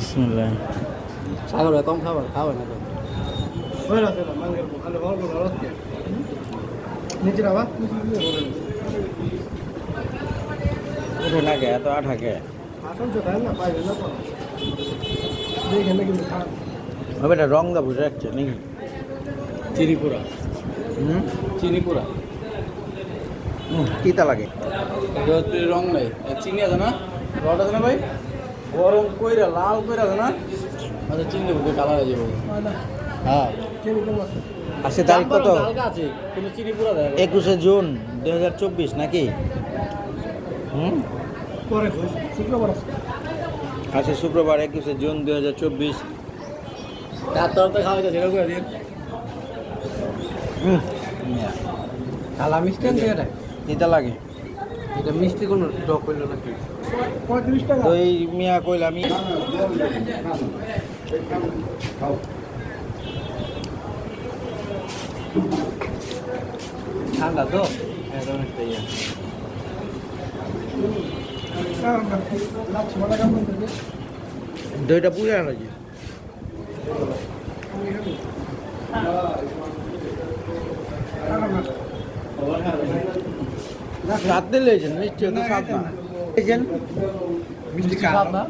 বিসমুল্লাহ। সাগর কম খাবার খাওয়া না নিচে রাবা উঠে না গে এত আঠা গে। আসল তো তাই না পাইবে না তো। দেখে না কিন্তু খা হবে এটা রং দা বুঝে রাখছে নাকি? চিনিপুরা। হুম? চিনিপুরা। তিতা লাগে। রং নাই। চিনি আছে না? রড আছে না ভাই? গরম কইরা লাল কইরা আছে না? আচ্ছা চিনি বুকে কালার যাবে। হ্যাঁ চিনি কম আছে? আজকে তারিখ কত? আছে চিনি পুরা দেয় একুশে জুন দুই হাজার চব্বিশ নাকি? হুম? পরে শুক্রবার আছে। শুক্রবার একুশে জুন দুই হাজার চব্বিশ। তার তরফ থেকে খাওয়া যাচ্ছে এরকম দিন। হুম। কালা মিষ্টি এটা লাগে। এটা মিষ্টি কোনো টক হইল নাকি? তো এই মিয়া কইলা আমি ঠান্ডা তো? একদম একটা ইয়ে দইটা পুড়ে আনা যে মিষ্টি সাত না লেছেন মিষ্টি খারাপ না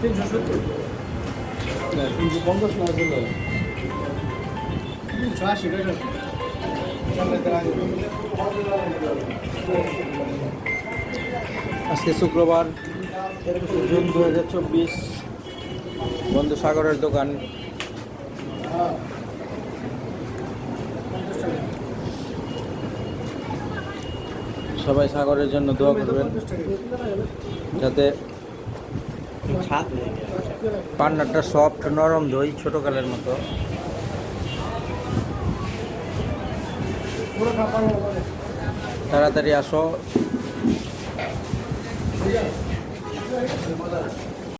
তিনশো সত্তর তিনশো পঞ্চাশ না ছিল তিনশো আশি আজকে শুক্রবার একুশে জুন দু হাজার চব্বিশ বন্ধুসাগরের দোকান। সবাই সাগরের জন্য দোয়া করবেন। যাতে পান্নাটা সফট নরম দই ছোটকালের মতো। তাড়াতাড়ি আসো।